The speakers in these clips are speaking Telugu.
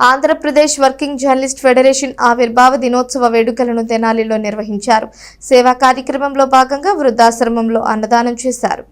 ఆంధ్రప్రదేశ్ వర్కింగ్ జర్నలిస్ట్ ఫెడరేషన్ ఆవిర్భావ దినోత్సవ వేడుకలను తెనాలిలో నిర్వహించారు. సేవా కార్యక్రమంలో భాగంగా వృద్ధాశ్రమంలో అన్నదానం చేశారు.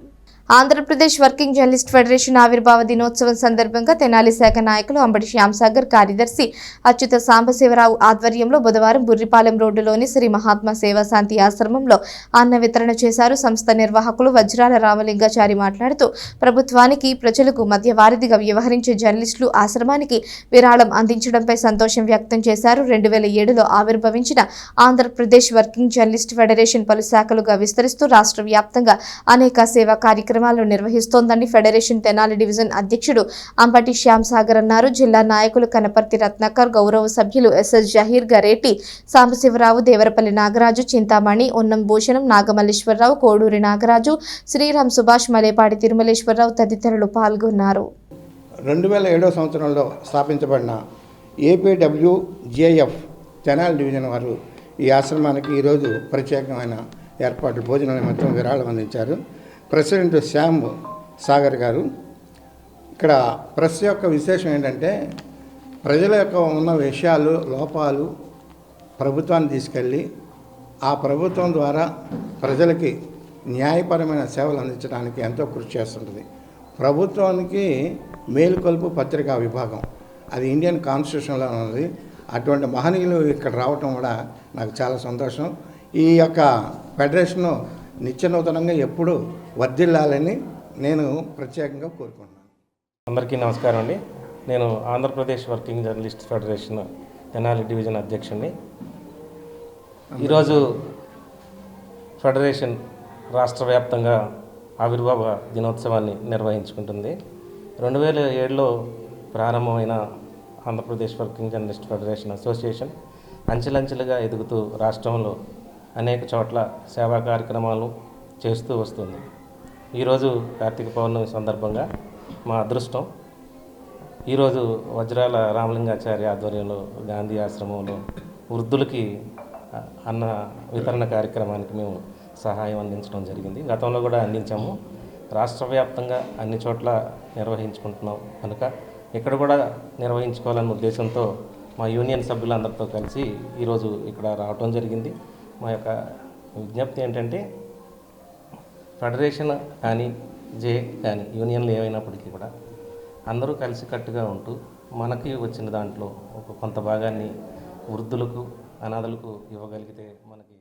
ఆంధ్రప్రదేశ్ వర్కింగ్ జర్నలిస్ట్ ఫెడరేషన్ ఆవిర్భావ దినోత్సవం సందర్భంగా తెనాలి శాఖ నాయకులు అంబటి శ్యాంసాగర్ కార్యదర్శి అచ్యుత సాంబశివరావు ఆధ్వర్యంలో బుధవారం బుర్రిపాలెం రోడ్డులోని శ్రీ మహాత్మా సేవాశాంతి ఆశ్రమంలో అన్న వితరణ చేశారు. సంస్థ నిర్వాహకులు వజ్రాల రామలింగాచారి మాట్లాడుతూ ప్రభుత్వానికి ప్రజలకు మధ్య వారధిగా వ్యవహరించే జర్నలిస్టులు ఆశ్రమానికి విరాళం అందించడంపై సంతోషం వ్యక్తం చేశారు. రెండు వేల ఏడులో ఆవిర్భవించిన ఆంధ్రప్రదేశ్ వర్కింగ్ జర్నలిస్ట్ ఫెడరేషన్ పలు శాఖలుగా విస్తరిస్తూ రాష్ట్ర వ్యాప్తంగా అనేక సేవా కార్యక్రమాలు నిర్వహిస్తోందని ఫెడరేషన్ తెనాలి డివిజన్ అధ్యక్షుడు అంబటి శ్యామ్ సాగర్ అన్నారు. జిల్లా నాయకులు కనపర్తి రత్నాకర్ గౌరవ సభ్యులు ఎస్ఎస్ జహీర్ గరేటి సాంబశివరావు దేవరపల్లి నాగరాజు చింతామణి ఉన్నం భూషణం నాగమల్లేశ్వరరావు కోడూరి నాగరాజు శ్రీరామ్ సుభాష్ మలేపాటి తిరుమలేశ్వరరావు తదితరులు పాల్గొన్నారు. రెండు వేల ఏడవ సంవత్సరంలో స్థాపించబడిన ఏపీడబ్ల్యూజేఎఫ్ తెనాలి డివిజన్ వారు ఈ ఆశ్రమానికి ఈరోజు ప్రత్యేకమైన ఏర్పాట్లు భోజనం మొత్తం విరాళం అందించారు. ప్రెసిడెంట్ శ్యామ్ సాగర్ గారు ఇక్కడ ప్రెస్ యొక్క విశేషం ఏంటంటే ప్రజల యొక్క ఉన్న విషయాలు లోపాలు ప్రభుత్వాన్ని తీసుకెళ్ళి ఆ ప్రభుత్వం ద్వారా ప్రజలకి న్యాయపరమైన సేవలు అందించడానికి ఎంతో కృషి చేస్తుంటుంది. ప్రభుత్వానికి మేలుకొల్పు పత్రికా విభాగం అది ఇండియన్ కాన్స్టిట్యూషన్లో ఉన్నది. అటువంటి మహనీయులు ఇక్కడ రావటం కూడా నాకు చాలా సంతోషం. ఈ యొక్క ఫెడరేషను నిత్యనూతనంగా ఎప్పుడూ వర్ధిల్లాలని నేను ప్రత్యేకంగా కోరుకుంటున్నాను. అందరికీ నమస్కారం అండి. నేను Andhra Pradesh working journalist federation Tenali division అధ్యక్షుడిని. ఈరోజు ఫెడరేషన్ రాష్ట్ర వ్యాప్తంగా ఆవిర్భావ దినోత్సవాన్ని నిర్వహించుకుంటుంది. రెండు వేల ఏడులో ప్రారంభమైన Andhra Pradesh working journalist federation association అంచెలంచెలుగా ఎదుగుతూ రాష్ట్రంలో అనేక చోట్ల సేవా కార్యక్రమాలు చేస్తూ వస్తుంది. ఈరోజు కార్తీక పౌర్ణమి సందర్భంగా మా అదృష్టం ఈరోజు వజ్రాల రామలింగాచార్య ఆధ్వర్యంలో గాంధీ ఆశ్రమంలో వృద్ధులకి అన్న వితరణ కార్యక్రమానికి మేము సహాయం అందించడం జరిగింది. గతంలో కూడా అందించాము. రాష్ట్ర వ్యాప్తంగా అన్ని చోట్ల నిర్వహించుకుంటున్నాం కనుక ఇక్కడ కూడా నిర్వహించుకోవాలన్న ఉద్దేశంతో మా యూనియన్ సభ్యులందరితో కలిసి ఈరోజు ఇక్కడ రావటం జరిగింది. మా యొక్క విజ్ఞప్తి ఏంటంటే ఫెడరేషన్ కానీ జే కానీ యూనియన్లు ఏమైనప్పటికీ కూడా అందరూ కలిసికట్టుగా ఉంటూ మనకి వచ్చిన దాంట్లో ఒక కొంత భాగాన్ని వృద్ధులకు అనాథలకు ఇవ్వగలిగితే మనకి